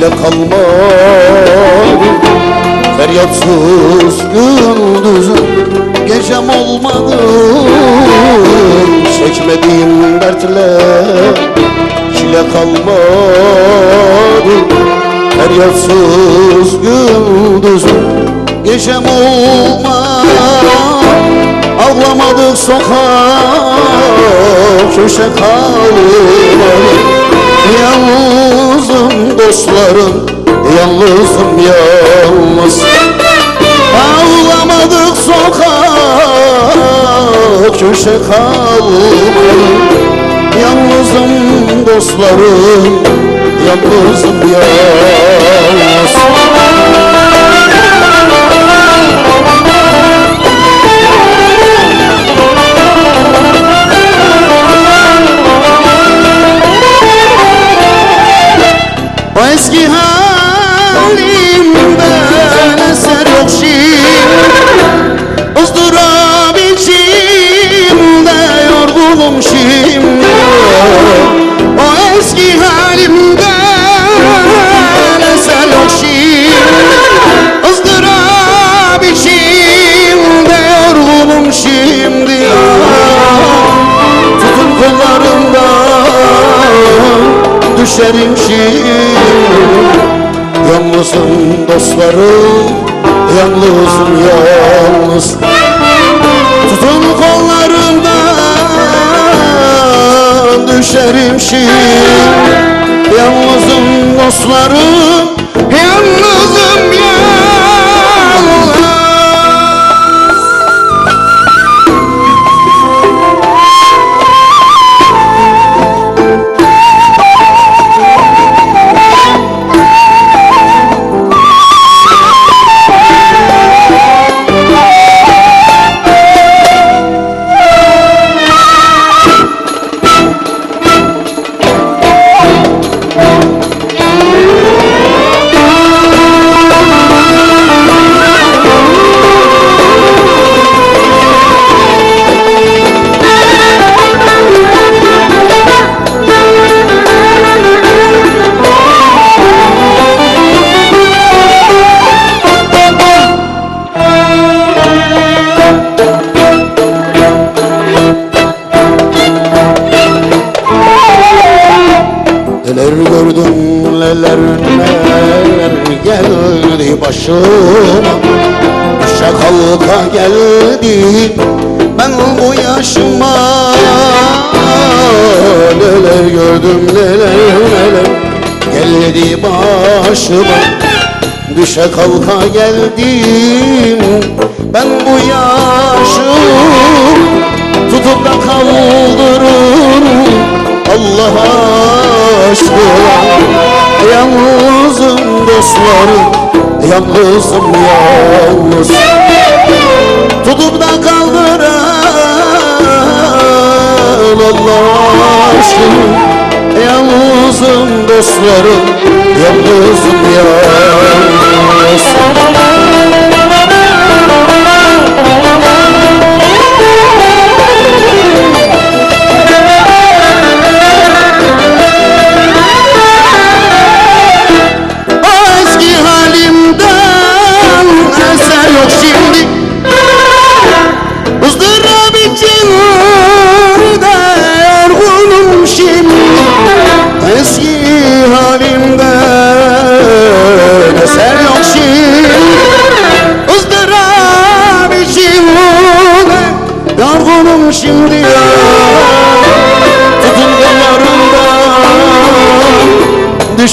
bile kalmam Feryatsız gündüzüm gecem olmadı. Çekmediğim dertle çile kalmadı. Feryatsız gündüzüm gecem olmadı. Ağlamadık sokak köşe kalmadı Yavrum dostlarım Yalnızım yalnız. Ağlamadık sokak köşe kalmadı. Yalnızım dostlarım Yalnızım yalnız düşerim şimdi Yalnızım dostlarım Yalnızım yalnız. Tutun kollarımdan Düşerim şimdi Yalnızım dostlarım Yalnızım Neler gördüm neler neler geldi başıma? Düşe kalka geldi ben bu yaşıma. Neler gördüm neler neler geldi başıma? Düşe kalka geldim ben bu yaşım Dostlarım Yalnızım yalnız. Tutup da kaldıran Allah aşkına Yalnızım dostlarım Yalnızım yalnız